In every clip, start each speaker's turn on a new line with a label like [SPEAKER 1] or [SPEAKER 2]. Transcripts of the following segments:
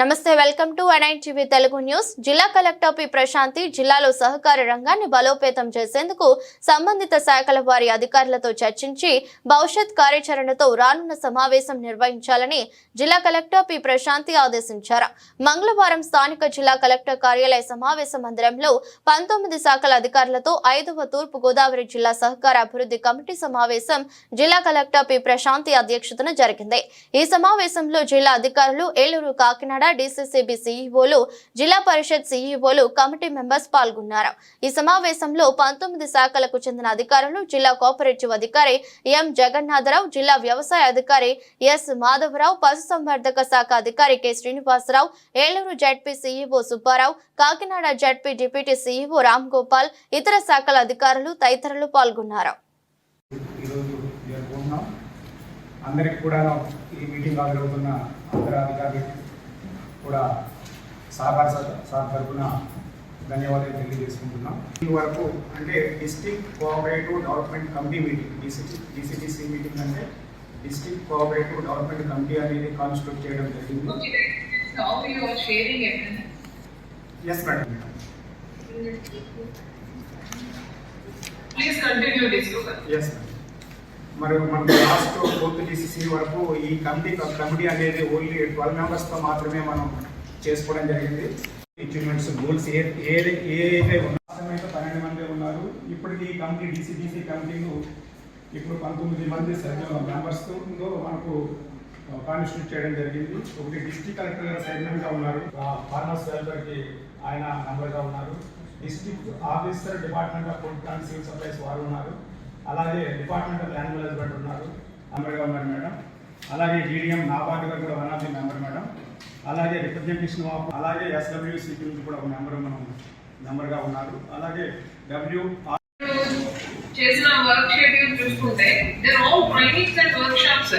[SPEAKER 1] నమస్తే welcome to NIN TV Telugu news. జిల్లా collector P. Prashanti జిల్లాలో సహకార రంగాన్ని బలోపేతం చేసేందుకు సంబంధిత శాఖల వారి అధికారులతో చర్చించి భవిష్యత్ కార్యాచరణతో రానున్న సమావేశం నిర్వహించాలని జిల్లా కలెక్టర్ పి. ప్రశాంతి ఆదేశించారు. మంగళవారం స్థానిక జిల్లా కలెక్టర్ కార్యాలయ సమావేశ మందిరంలో పంతొమ్మిది శాఖల అధికారులతో ఐదవ తూర్పు గోదావరి జిల్లా సహకార అభివృద్ధి కమిటీ సమావేశం జిల్లా కలెక్టర్ పి. ప్రశాంతి అధ్యక్షతన జరిగింది. ఈ సమావేశంలో జిల్లా అధికారులు ఏలూరు కాకినాడ డిసిసిబి సీఈఓలు జిల్లా పరిషత్ సీఈఓలు కమిటీ మెంబర్స్ పాల్గొన్నారు. ఈ సమావేశంలో పంతొమ్మిది శాఖలకు చెందిన అధికారులు జిల్లా కోఆపరేటివ్ అధికారి ఎం జగన్నాథరావు జిల్లా వ్యవసాయ అధికారి ఎస్ మాధవరావు పశుసంవర్ధక శాఖ అధికారి K Srinivasarao Eluru ZP CEO Subbarao Kakinada ZP deputy CEO Ram Gopal ఇతర శాఖల అధికారులు తదితరులు పాల్గొన్నారు.
[SPEAKER 2] అందరికి కూడా ఈ మీటింగ్ హాజరవుతున్న అందరు అధికారులకు కూడా సహకార స- సార్ తరఫున ధన్యవాదాలు తెలియజేసుకుంటున్నాం. ఈ వరకు అంటే district cooperative development committee meeting DCT DCTC meeting అంటే డిస్ట్రిక్ట్ కోఆపరేటివ్ డెవలప్మెంట్ కమిటీ అనేది కాన్స్టిట్యూట్ చేయడం జరిగింది.
[SPEAKER 3] Now you are sharing everything.
[SPEAKER 2] Yes madam మరి మనకు లాస్ట్ ఫోర్త్ డిసిసి వరకు ఈ కమిటీ కమిటీ అనేది ఓన్లీ ట్వెల్వ్ మెంబర్స్తో మాత్రమే మనం చేసుకోవడం జరిగింది. అచీవ్మెంట్స్ గోల్స్ ఏ ఏ ఏదైతే ఉన్నాయో పన్నెండు మంది ఉన్నారు. ఇప్పటికి ఈ కమిటీ డిసిడిసి కమిటీలు ఇప్పుడు పంతొమ్మిది మంది సభ్యుల మెంబర్స్తో మనకు కాన్స్టిట్యూట్ చేయడం జరిగింది. ఒకటి డిస్ట్రిక్ట్ కలెక్టర్ గారు సైడ్మెంట్గా ఉన్నారు. ఫార్మర్స్ వెల్ఫేర్కి ఆయన మెంబర్గా ఉన్నారు. District officer department of food and civil supplies వారు ఉన్నారు. అలాగే డిపార్ట్మెంట్ ఆఫ్ ల్యాండ్ మేనేజ్మెంట్ ఉన్నారు మెంబర్గా ఉన్నారు మేడం. అలాగే డిడిఎం నాబార్డ్ గారు కూడా one of the member madam. అలాగే రిప్రజెంటేషన్ ఆఫ్ అలాగే ఎస్డబ్ల్యూసీపీ నుంచి కూడా ఒక మెంబర్ మనం మెంబర్గా ఉన్నారు. అలాగే డబ్ల్యూ
[SPEAKER 3] చేసిన వర్క్ షెడ్యూల్ చూసుకుంటే there all trainings and workshops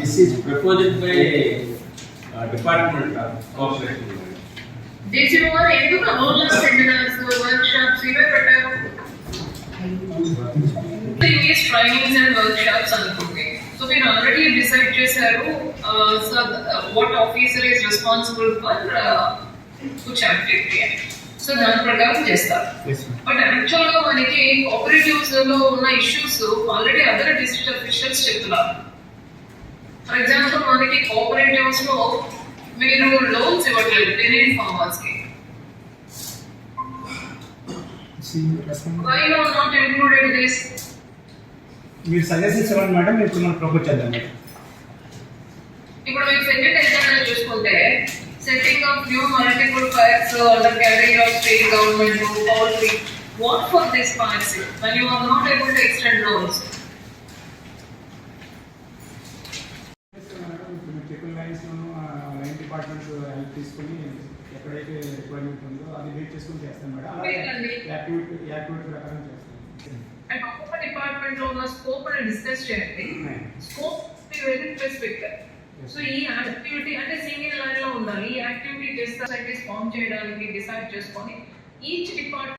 [SPEAKER 4] is proposed by uh, Department of Corporation.
[SPEAKER 3] DCO ఎందుకు అమౌంట్ సెమినార్స్ వర్క్ షాప్స్ ఇవే పెట్టారు? ట్రైనింగ్స్ అండ్ వర్క్ షాప్స్ అనుకుంటే సో మీరు ఆల్రెడీ డిసైడ్ చేశారు what officer is responsible for Kuch activity so దాని ప్రకారం చేస్తారు. But యాక్చువల్గా మనకి కోఆపరేటివ్స్లో ఉన్న issues already other district officials చెప్తున్నారు. ఫర్ ఎగ్జాంపుల్ మనకి కోఆపరేటివ్స్లో మీరు లోన్స్ ఇవ్వట్లేదు tenant ఫార్మర్స్కి. Why are not included this
[SPEAKER 2] మీరు సజెషన్స్ ఇవ్వండి మేడం మీరు మనం ప్రపోజ్ చేద్దాం మేడం
[SPEAKER 3] ఇప్పుడు మీరు సెకండ్ ఎగ్జాంపుల్ చూసుకుంటే setting of new multiple fires under catering of state government poultry what for this policy when you are not able to extend loans
[SPEAKER 2] departments help తీసుకుని ఎక్కడైతే requirement ఉందో అది వెయిట్ చేసుకుని చేస్తాం మేడం. అలాగే
[SPEAKER 3] లేదండి.
[SPEAKER 2] యాక్టివిటీ యాక్టివిటీ ప్రకారం చేస్తాం
[SPEAKER 3] అండ్ ఒక్కొక్క డిపార్ట్మెంట్లో ఉన్న స్కోప్ అని డిస్కస్ చేయండి. స్కోప్ వెరీ స్పెసిఫిక్ సో ఈ యాక్టివిటీ అంటే సింగిల్ లైన్లో ఉండాలి. ఈ యాక్టివిటీ చేస్తే ఫామ్ చేయడానికి డిసైడ్ చేసుకొని ఈచ్ డిపార్ట్మెంట్